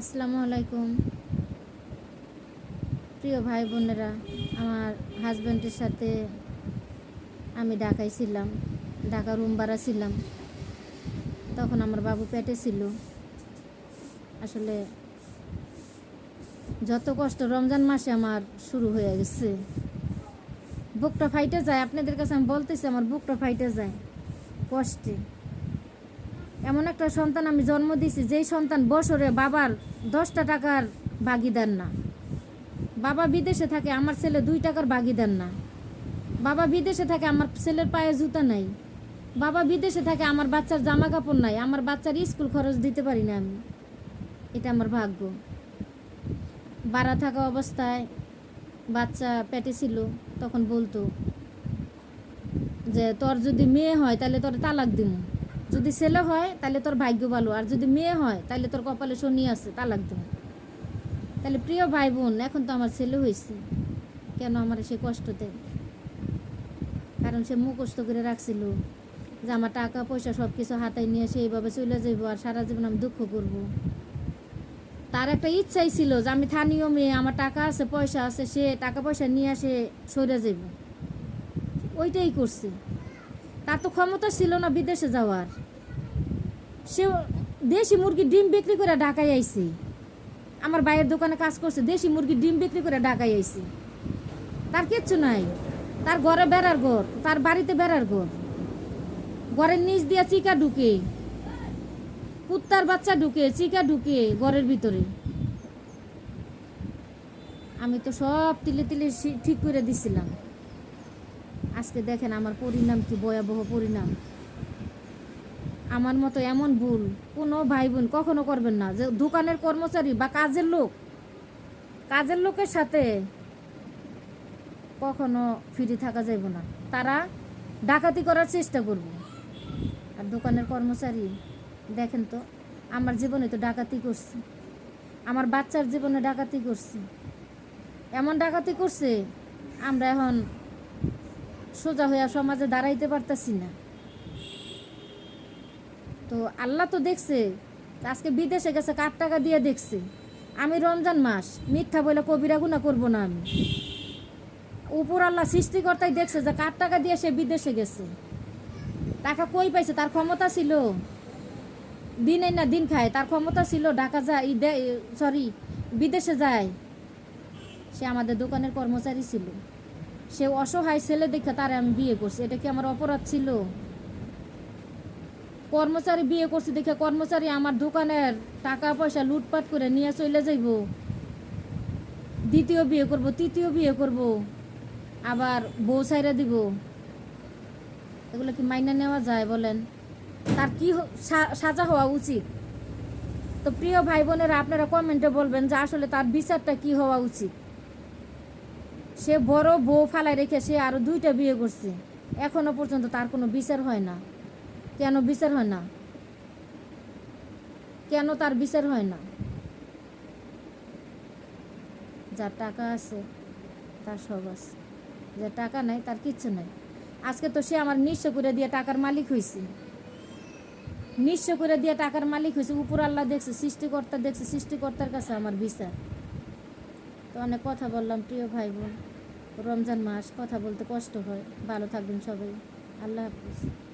আসসালামু আলাইকুম। প্রিয় ভাই বোনেরা, আমার হাজব্যান্ডের সাথে আমি ঢাকায় ছিলাম, ঢাকা রুম ভাড়া ছিলাম। তখন আমার বাবু পেটে ছিল। আসলে যত কষ্ট রমজান মাসে আমার শুরু হয়ে গেছে। বুকটা ফাইটে যায়, আপনাদের কাছে আমি বলতেছি, আমার বুকটা ফাইটে যায়। কষ্টে। এমন একটা সন্তান আমি জন্ম দিয়েছি, যেই সন্তান বছরে বাবার দশটা টাকার ভাগিদার না। বাবা বিদেশে থাকে, আমার ছেলে দুই টাকার ভাগিদার না। বাবা বিদেশে থাকে, আমার ছেলের পায়ে জুতা নাই। বাবা বিদেশে থাকে, আমার বাচ্চার জামা কাপড় নাই। আমার বাচ্চার স্কুল খরচ দিতে পারি না আমি। এটা আমার ভাগ্য। বাড়া থাকা অবস্থায় বাচ্চা পেটে ছিল, তখন বলতো যে, তোর যদি মেয়ে হয়, তাহলে তোর তালাক দিব যদি ছেলে হয়, তাহলে তোর ভাগ্য ভালো। আর যদি মেয়ে হয়, তাহলে তোর কপালে শনি আছে, তালাক দিব। তাহলে প্রিয় ভাই বোন এখন তো আমার ছেলে হয়েছে। কেন আমার সে কষ্ট কারণ সে মুখস্থ করে রাখছিল যে আমার টাকা, পয়সা সব কিছু হাতায় নিয়ে সে এইভাবে চলে যাইব আর সারা জীবন আমি দুঃখ করব। তার একটা ইচ্ছাই ছিল যে আমি স্থানীয় মেয়ে, আমার টাকা আছে, পয়সা আছে, সে টাকা পয়সা নিয়ে আসে সরে যাইব। ওইটাই করছে। তার তো ক্ষমতা ছিল না বিদেশে যাওয়ার। সে দেশি মুরগির ডিম বিক্রি করে ঢাকায় আইছে। আমার ভাইয়ের দোকানে কাজ করছে, দেশি মুরগির ডিম বিক্রি করে ঢাকায় আইছে। তার কিচ্ছু নাই। তার ঘরে বেড়ার ঘর, তার বাড়িতে বেড়ার ঘর। ঘরের নিচ দিয়া চিকা ঢুকে, কুত্তার বাচ্চা ঢুকে, চিকা ঢুকে ঘরের ভিতরে। আমি তো সব তিলে তিলে ঠিক করে দিছিলাম। আজকে দেখেন আমার পরিণাম কি ভয়াবহ পরিণাম। আমার মতো এমন ভুল কোনো ভাই বোন কখনো করবেন না। যে দোকানের কর্মচারী বা কাজের লোক, কাজের লোকের সাথে কখনো ফ্রি থাকা যাইব না। তারা ডাকাতি করার চেষ্টা করব। আর দোকানের কর্মচারী, দেখেন তো, আমার জীবনে তো ডাকাতি করছে। আমার বাচ্চার জীবনে ডাকাতি করছে। এমন ডাকাতি করছে, আমরা এখন সোজা হইয়া সমাজে দাঁড়াইতে পারতাছি না। তো আল্লাহ তো দেখছে, আজকে বিদেশে গেছে, কার টাকা দিয়ে দেখছে? আমি রমজান মাস, মিথ্যা বলে কবিরা গুণা করব না আমি। উপর আল্লাহ সৃষ্টিকর্তাই দেখছে যে কার টাকা দিয়ে সে বিদেশে গেছে। টাকা কই পাইছে? তার ক্ষমতা ছিল। দিনে না দিন খায়, তার ক্ষমতা ছিল ঢাকা যায় সরি বিদেশে যায়। সে আমাদের দোকানের কর্মচারী ছিল। সে অসহায় ছেলে দেখে তারে আমি বিয়ে করছি। এটা কি আমার অপরাধ ছিল? কর্মচারী বিয়ে করছি দেখে কর্মচারী আমার দোকানের টাকা পয়সা লুটপাট করে নিয়ে চলে যাইব। দ্বিতীয় বিয়ে করব, তৃতীয় বিয়ে করব। আবার বউ সাইরা দিব। এগুলো কি মাইনা নেওয়া যায় বলেন? তার কি সাজা হওয়া উচিত? তো প্রিয় ভাই বোনেরা, আপনারা কমেন্টে বলবেন যে আসলে তার বিচারটা কি হওয়া উচিত? সে বড় বউ ফালায় রেখে সে আরও দুইটা বিয়ে করছে। এখনও পর্যন্ত তার কোনো বিচার হয় না। কেন বিচার হয় না? কেন তার বিচার হয় না? যার টাকা আছে তার সব আছে। যার টাকা নাই, তার কিচ্ছু নাই। আজকে তো সে আমার নিঃস্ব করে দিয়ে টাকার মালিক হয়েছে নিঃস্ব করে দিয়ে টাকার মালিক হয়েছে উপর আল্লাহ দেখছে, সৃষ্টিকর্তা দেখছে, সৃষ্টিকর্তার কাছে আমার বিচার। তো অনেক কথা বললাম, প্রিয় ভাই বোন রমজান মাস, কথা বলতে কষ্ট হয়। ভালো থাকবেন সবাই। আল্লাহ হাফিজ।